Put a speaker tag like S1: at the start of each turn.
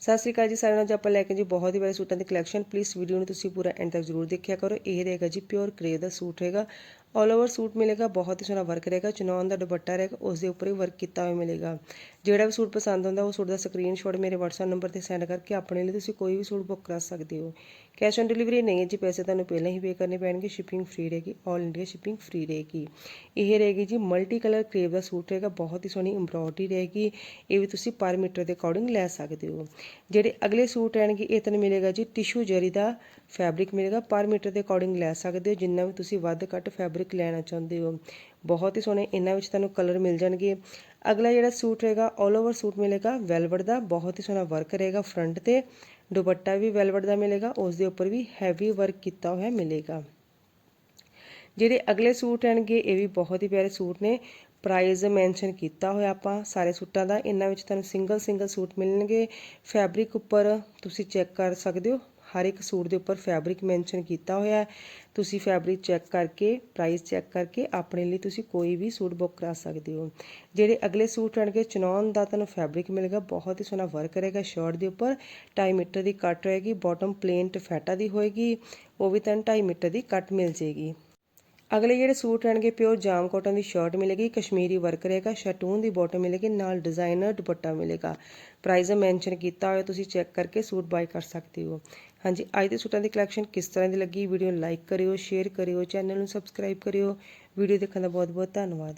S1: ਸਤਿ ਸ਼੍ਰੀ ਅਕਾਲ ਜੀ ਸਾਰਿਆਂ ਨੂੰ। ਅੱਜ ਆਪਾਂ ਲੈ ਕੇ ਜੀ ਬਹੁਤ ਹੀ ਵਾਲੇ ਸੂਟਾਂ ਦੀ ਕਲੈਕਸ਼ਨ ਪਲੀਜ਼ ਵੀਡੀਓ ਨੂੰ ਤੁਸੀਂ ਪੂਰਾ ਐਂਡ ਤੱਕ ਜ਼ਰੂਰ ਦੇਖਿਆ ਕਰੋ। ਇਹ ਰਹੇਗਾ ਜੀ ਪਿਓਰ ਕਰੇ ਦਾ ਸੂਟ ਹੈਗਾ। ਆਲ ਓਵਰ ਸੂਟ ਮਿਲੇਗਾ, ਬਹੁਤ ਹੀ ਸੋਹਣਾ ਵਰਕ ਰਹੇਗਾ ਚਨੌਨ ਦਾ ਦੁਪੱਟਾ ਰਹੇਗਾ ਉਸ ਦੇ ਉੱਪਰ ਹੀ ਵਰਕ ਕੀਤਾ ਹੋਇਆ ਮਿਲੇਗਾ। ਜਿਹੜਾ ਵੀ ਸੂਟ ਪਸੰਦ ਆਉਂਦਾ ਉਹ ਸੂਟ ਦਾ ਸਕਰੀਨਸ਼ਾਟ ਮੇਰੇ WhatsApp ਨੰਬਰ ਤੇ ਸੈਂਡ ਕਰਕੇ ਆਪਣੇ ਲਈ ਤੁਸੀਂ ਕੋਈ ਵੀ ਸੂਟ ਬੁੱਕ ਕਰਾ ਸਕਦੇ ਹੋ। ਕੈਸ਼ ਔਨ ਡਿਲੀਵਰੀ ਨਹੀਂ ਹੈ ਜੀ ਪੈਸੇ ਤੁਹਾਨੂੰ ਪਹਿਲਾਂ ਹੀ ਪੇ ਕਰਨੇ ਪੈਣਗੇ ਸ਼ਿਪਿੰਗ ਫ੍ਰੀ ਰਹੇਗੀ ਆਲ ਇੰਡੀਆ ਸ਼ਿਪਿੰਗ ਫ੍ਰੀ ਰਹੇਗੀ। ਇਹ ਰਹੇਗੀ ਜੀ ਮਲਟੀ ਕਲਰ ਕਰੇਵ ਦਾ ਸੂਟ ਰਹੇਗਾ, ਬਹੁਤ ਹੀ ਸੋਹਣੀ ਐਮਬ੍ਰੋਇਡਰੀ ਰਹੇਗੀ, ਇਹ ਵੀ ਤੁਸੀਂ ਪਰ ਮੀਟਰ ਦੇ ਅਕੋਰਡਿੰਗ ਲੈ ਸਕਦੇ ਹੋ। ਜਿਹੜੇ ਅਗਲੇ ਸੂਟ ਰਹਿਣਗੇ, ਇਹ ਤੁਹਾਨੂੰ ਮਿਲੇਗਾ ਜੀ ਟਿਸ਼ੂ ਜਰੀ ਦਾ ਫੈਬਰਿਕ ਮਿਲੇਗਾ ਪਰ ਮੀਟਰ ਦੇ ਅਕੋਰਡਿੰਗ ਲੈ ਸਕਦੇ ਹੋ, ਜਿੰਨਾ ਵੀ ਤੁਸੀਂ ਵੱਧ ਘੱਟ ਫੈਬਰਿਕ ਲੈਣਾ ਚਾਹੁੰਦੇ ਹੋ? ਬਹੁਤ ਹੀ ਸੋਹਣੇ, ਇਹਨਾਂ ਵਿੱਚ ਤੁਹਾਨੂੰ ਕਲਰ ਮਿਲ ਜਾਣਗੇ। ਅਗਲਾ ਜਿਹੜਾ ਸੂਟ ਰਹੇਗਾ ਆਲ ਓਵਰ ਸੂਟ ਮਿਲੇਗਾ ਵੈਲਵਟ ਦਾ, ਬਹੁਤ ਹੀ ਸੋਹਣਾ ਵਰਕ ਰਹੇਗਾ ਫਰੰਟ ਤੇ। ਦੁਪੱਟਾ ਵੀ ਵੈਲਵਟ ਦਾ ਮਿਲੇਗਾ ਉਸ ਦੇ ਉੱਪਰ ਵੀ ਹੈਵੀ ਵਰਕ ਕੀਤਾ ਹੋਇਆ ਮਿਲੇਗਾ। ਜਿਹੜੇ ਅਗਲੇ ਸੂਟ ਰਹਿਣਗੇ ਇਹ ਵੀ ਬਹੁਤ ਹੀ ਪਿਆਰੇ ਸੂਟ ਨੇ। ਪ੍ਰਾਈਸ ਮੈਂਸ਼ਨ ਕੀਤਾ ਹੋਇਆ ਆਪਾਂ ਸਾਰੇ ਸੂਟਾਂ ਦਾ, ਇਹਨਾਂ ਵਿੱਚ ਤੁਹਾਨੂੰ ਸਿੰਗਲ ਸਿੰਗਲ ਸੂਟ ਮਿਲਣਗੇ। ਫੈਬਰਿਕ ਉੱਪਰ ਤੁਸੀਂ ਚੈੱਕ ਕਰ ਸਕਦੇ ਹੋ ਹਰ ਇੱਕ ਸੂਟ ਦੇ ਉੱਪਰ ਫੈਬਰਿਕ ਮੈਂਸ਼ਨ ਕੀਤਾ ਹੋਇਆ ਤੁਸੀਂ ਫੈਬਰਿਕ ਚੈੱਕ ਕਰਕੇ ਪ੍ਰਾਈਸ ਚੈੱਕ ਕਰਕੇ ਆਪਣੇ ਲਈ ਤੁਸੀਂ ਕੋਈ ਵੀ ਸੂਟ ਬੁੱਕ ਕਰਾ ਸਕਦੇ ਹੋ। ਜਿਹੜੇ ਅਗਲੇ ਸੂਟ ਰਹਿਣਗੇ ਚਨੌਨ ਦਾ ਤੁਹਾਨੂੰ ਫੈਬਰਿਕ ਮਿਲੇਗਾ। ਬਹੁਤ ਹੀ ਸੋਹਣਾ ਵਰਕ ਰਹੇਗਾ ਸ਼ਰਟ ਦੇ ਉੱਪਰ। 2.5 ਮੀਟਰ ਦੀ ਕੱਟ ਰਹੇਗੀ ਬਾਟਮ ਪਲੇਨ ਟਫੈਟਾ ਦੀ ਹੋਏਗੀ। ਉਹ ਵੀ ਤੁਹਾਨੂੰ 2.5 ਮੀਟਰ ਦੀ ਕੱਟ ਮਿਲ ਜੇਗੀ ਅਗਲੇ ਜਿਹੜੇ ਸੂਟ ਰਹਿਣਗੇ ਪਿਓਰ ਜਾਮ ਕਾਟਨ ਦੀ ਸ਼ਰਟ ਮਿਲੇਗੀ, ਕਸ਼ਮੀਰੀ ਵਰਕ ਰਹੇਗਾ ਸ਼ਟੂਨ ਦੀ ਬਾਟਮ ਮਿਲੇਗੀ, ਨਾਲ ਡਿਜ਼ਾਈਨਰ ਦੁਪੱਟਾ ਮਿਲੇਗਾ। ਪ੍ਰਾਈਸ ਮੈਂਸ਼ਨ ਕੀਤਾ ਹੋਇਆ, ਤੁਸੀਂ ਚੈੱਕ ਕਰਕੇ ਸੂਟ ਬਾਈ ਕਰ ਸਕਦੇ ਹੋ। ਹਾਂਜੀ, ਅੱਜ ਦੇ ਸੂਟਾਂ ਦੀ ਕਲੈਕਸ਼ਨ ਕਿਸ ਤਰ੍ਹਾਂ ਦੀ ਲੱਗੀ? ਵੀਡੀਓ ਲਾਈਕ ਕਰਿਓ ਸ਼ੇਅਰ ਕਰਿਓ ਚੈਨਲ ਨੂੰ ਸਬਸਕ੍ਰਾਈਬ ਕਰਿਓ। ਵੀਡੀਓ ਦੇਖਣ ਦਾ ਬਹੁਤ ਬਹੁਤ ਧੰਨਵਾਦ।